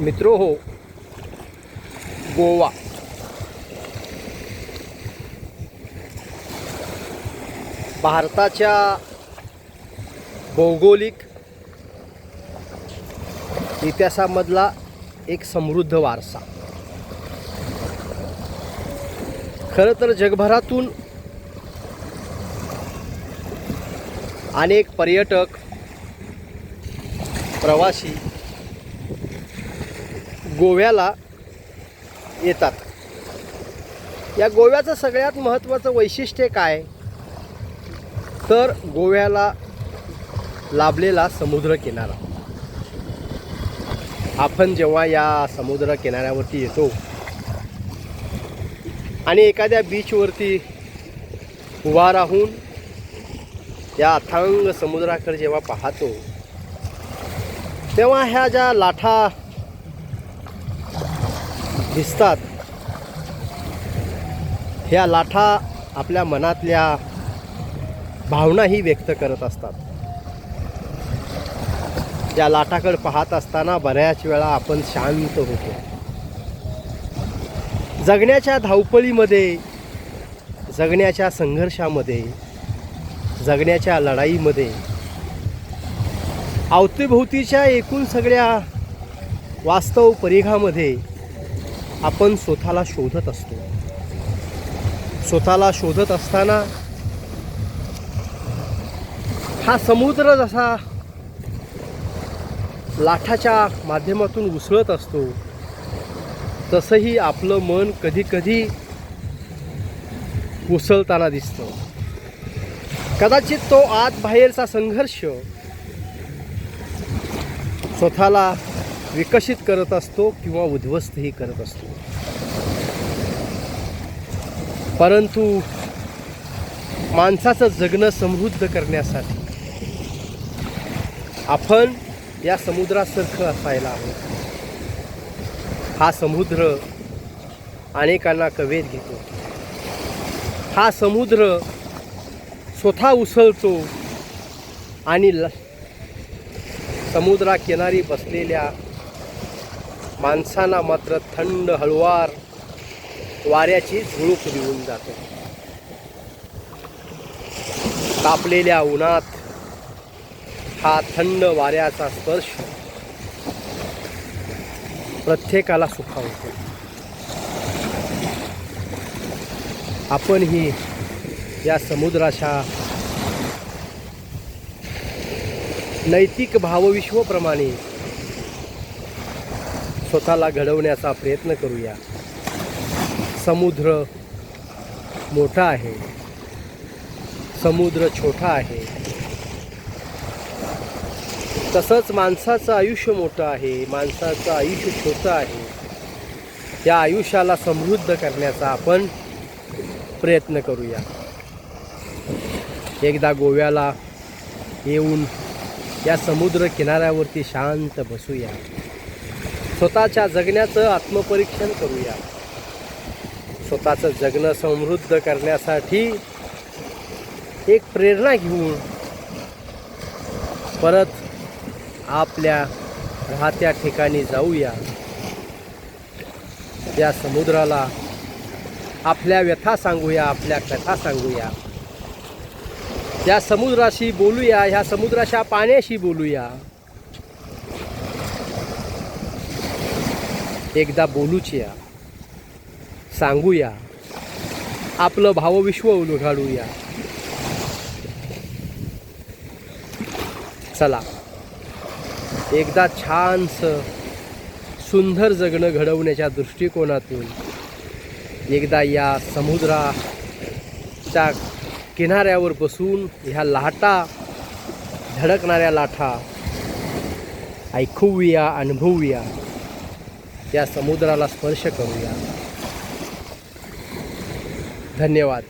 मित्रो हो गोवा. भारताच्या भौगोलिक इतिहासामधला एक समृद्ध वारसा. खरं तर जगभरातून अनेक पर्यटक प्रवासी गोव्याला येतात. या गोव्याचं सगळ्यात महत्त्वाचं वैशिष्ट्य काय? तर गोव्याला लाभलेला समुद्रकिनारा आपण जेव्हा या समुद्र किनाऱ्यावरती येतो आणि एखाद्या बीचवरती उभा राहून या अथांग समुद्राकडे जेव्हा पाहतो तेव्हा ह्या ज्या लाठा दिसतात. ह्या लाठा आपल्या मनातल्या भावनाही व्यक्त करत असतात. या लाटाकडे पाहत असताना बऱ्याच वेळा आपण शांत होतो. जगण्याच्या धावपळीमध्ये जगण्याच्या संघर्षामध्ये जगण्याच्या लढाईमध्ये अवतीभोवतीच्या एकूण सगळ्या वास्तव परिघामध्ये आपण स्वतःला शोधत असतो. स्वतःला शोधत असताना हा समुद्र जसा लाठाच्या माध्यमातून उसळत असतो तसंही आपलं मन कधीकधी उसळताना दिसतं. कदाचित तो आत बाहेरचा संघर्ष स्वतःला विकसित करत असतो किंवा उद्ध्वस्तही करत असतो. परंतु माणसाचं जगणं समृद्ध करण्यासाठी आपण या समुद्रासारखं असायला हवं. हा समुद्र अनेकांना कवेत घेतो. हा समुद्र स्वतः उसळतो आणि ल समुद्राकिनारी बसलेल्या माणसांना मात्र थंड हळुवार वाऱ्याची झुळूक देऊन जाते. तापलेल्या उन्हात हा थंड वाऱ्याचा स्पर्श प्रत्येकाला सुखावतो. आपणही या समुद्राच्या नैतिक भावविश्वप्रमाणे स्वतःला घडवण्याचा प्रयत्न करूया. समुद्र मोठा आहे. समुद्र छोटा आहे. तसंच माणसाचं आयुष्य मोठं आहे. माणसाचं आयुष्य छोटं आहे. या आयुष्याला समृद्ध करण्याचा आपण प्रयत्न करूया. एकदा गोव्याला येऊन या समुद्र किनाऱ्यावरती शांत बसूया. स्वतःच्या जगण्याचं आत्मपरीक्षण करूया. स्वतःचं जगणं समृद्ध करण्यासाठी एक प्रेरणा घेऊन परत आपल्या राहत्या ठिकाणी जाऊया. या समुद्राला आपल्या व्यथा सांगूया आपल्या कथा सांगूया. या समुद्राशी बोलूया ह्या समुद्राच्या पाण्याशी बोलूया. एकदा बोलूच या सांगूया. आपलं भावविश्व उलघाडूया चला. एकदा छानसं सुंदर जगणं घडवण्याच्या दृष्टिकोनातून एकदा या समुद्राच्या किनाऱ्यावर बसून ह्या लाटा धडकणाऱ्या लाटा ऐकूया अनुभवूया. त्या समुद्राला स्पर्श करूया. धन्यवाद.